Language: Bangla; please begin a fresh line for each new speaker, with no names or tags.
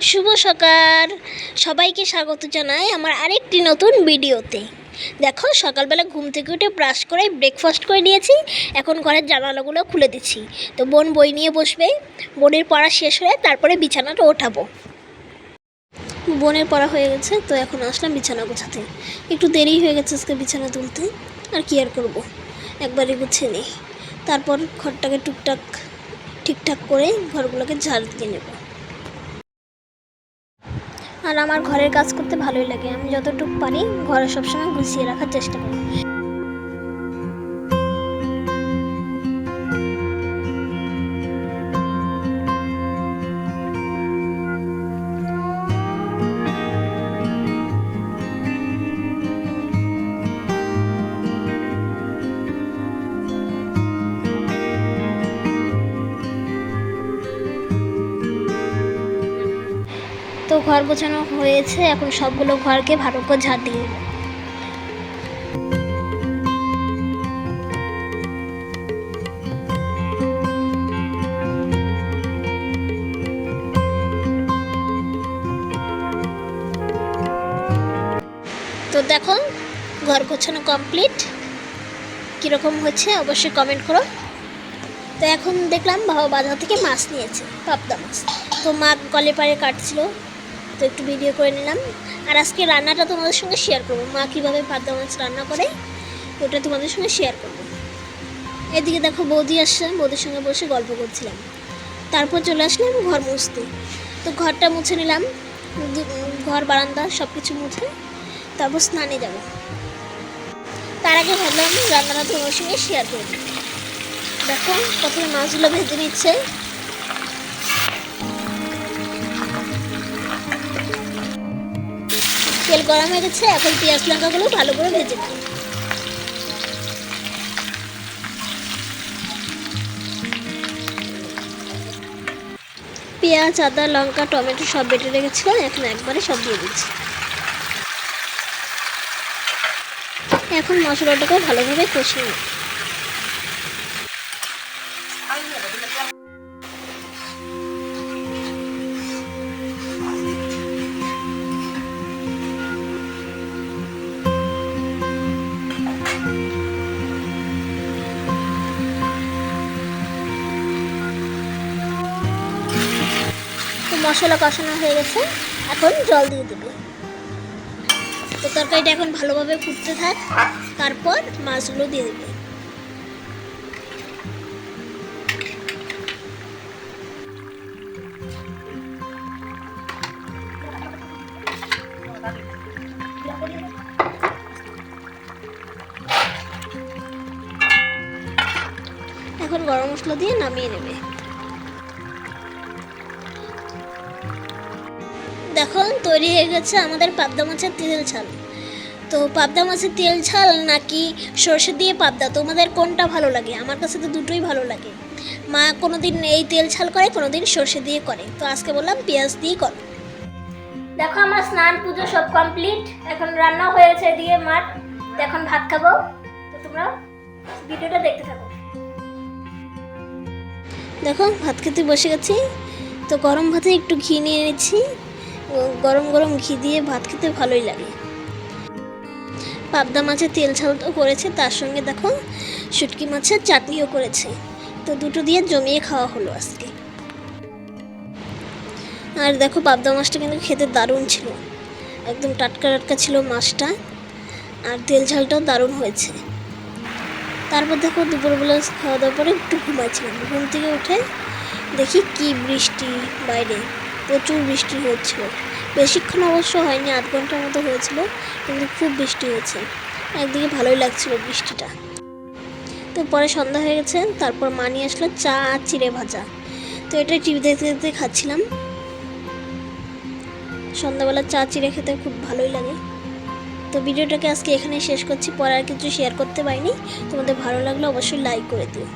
শুভ সকাল। সবাইকে স্বাগত জানাই আমার আরেকটি নতুন ভিডিওতে। দেখো, সকালবেলা ঘুম থেকে উঠে ব্রাশ করে ব্রেকফাস্ট করে নিয়েছি। এখন ঘরের জানালাগুলো খুলে দিচ্ছি। তো বোন বই নিয়ে বসবে। বোনের পড়া শেষ হয়ে তারপরে বিছানাটা ওঠাবো। বোনের পড়া হয়ে গেছে, তো এখন আসলাম বিছানা গোছাতে। একটু দেরি হয়ে গেছে আজকে বিছানা তুলতে। আর কি আর করব? একবারই গুছিয়ে নিই। তারপর ঘরটাকে টুকটাক, ঠিকঠাক করে ঘরগুলোকে ঝাড় দিয়ে নেব। আর আমার ঘরের কাজ করতে ভালোই লাগে। আমি যতটুকু পারি ঘরে সবসময় গুছিয়ে রাখার চেষ্টা করি। ঘর গোছানো হয়েছে, এখন সবগুলো ঘরকে ভালো করে ঝাড় দিয়ে তো দেখো, ঘর গোছানো কমপ্লিট কীরকম হচ্ছে অবশ্যই কমেন্ট করো। তো এখন দেখলাম বাবা বাজার থেকে মাছ নিয়েছে, পাবদা মাছ। তো মা কলে পাড়ে কাটছিল। তো একটু ভিডিও করে নিলাম। আর আজকে রান্নাটা তোমাদের সঙ্গে শেয়ার করব। মা কীভাবে পাবদা মাছ রান্না করে, ওটা তোমাদের সঙ্গে শেয়ার করব। এদিকে দেখো বৌদি আসছে, বৌদির সঙ্গে বসে গল্প করছিলাম। তারপর চলে আসলাম ঘর মুছতে। তো ঘরটা মুছে নিলাম। ঘর, বারান্দা সব কিছু মুছে তারপর স্নানে যাব। তার আগে ভাবলাম রান্নাটা তোমার সঙ্গে শেয়ার করব। দেখো, প্রথমে মাছগুলো ভেজে নিচ্ছে। তেল গরম হয়ে গেছে, এখন পেঁয়াজ লঙ্কাগুলো ভালো করে ভেজে দিই পেঁয়াজ, আদা, লঙ্কা, টমেটো সব বেটে রেখেছিলাম, এখন একবারে সব দিয়ে দিচ্ছি। এখন মশলাটাকে ভালোভাবে কষিয়ে নিই মশলা কষানো হয়ে গেছে, এখন জল দিয়ে দেবে। তো তরকারিটা এখন ভালোভাবে ফুটতে থাক, তারপর মাছগুলো দিয়ে দেবে। এখন গরম মশলা দিয়ে নামিয়ে নেবে। দেখো তৈরি হয়ে গেছে আমাদের পাবদা মাছের তেল ঝাল। তো পাবদা মাছের তেল ঝাল নাকি সর্ষে দিয়ে পাবদা? তোমাদের কোনটা ভালো লাগে? আমার কাছে তো দুটোই ভালো লাগে। মা কোনোদিন এই তেল ঝাল করে কোনোদিন সর্ষে দিয়ে করে। তো আজকে বললাম পেঁয়াজ দিয়ে কর। দেখো আমার স্নান পুজো সব কমপ্লিট এখন রান্না হয়েছে দিয়ে মার। এখন ভাত খাব। তো তোমরা ভিডিওটা দেখতে থাকো। দেখো ভাত খেতে বসে গেছি। তো গরম ভাতে একটু ঘি নিয়ে নিচ্ছি। গরম গরম ঘি দিয়ে ভাত খেতে ভালোই লাগে। পাবদা মাছের তেল ঝাল তো করেছে, তার সঙ্গে দেখো শুটকি মাছের চাটনিও করেছে। তো দুটো দিয়ে জমিয়ে খাওয়া হলো আজকে। আর দেখো পাবদা মাছটা কিন্তু খেতে দারুণ ছিল। একদম টাটকা টাটকা ছিল মাছটা, আর তেল ঝালটাও দারুণ হয়েছে। তারপর দেখো দুপুরবেলা খাওয়া দাওয়ার পরে একটু ঘুমাইছিলাম ঘুম থেকে উঠে দেখি কি বৃষ্টি বাইরে। প্রচুর বৃষ্টি হচ্ছিল বেশিক্ষণ অবশ্য হয়নি, আধ ঘণ্টার মতো হয়েছিল, কিন্তু খুব বৃষ্টি হয়েছে। একদিকে ভালোই লাগছিল বৃষ্টিটা। তো পরে সন্ধ্যা হয়ে গেছে, তারপর মা নিয়ে আসলো চা আর চিড়ে ভাজা। তো এটা টিভি দেখতে দেখতে খাচ্ছিলাম। সন্ধ্যাবেলা চা চিড়ে খেতে খুব ভালোই লাগে। তো ভিডিওটাকে আজকে এখানেই শেষ করছি, পরে আর কিছু শেয়ার করতে পারিনি। তোমাদের ভালো লাগলে অবশ্যই লাইক করে দিও।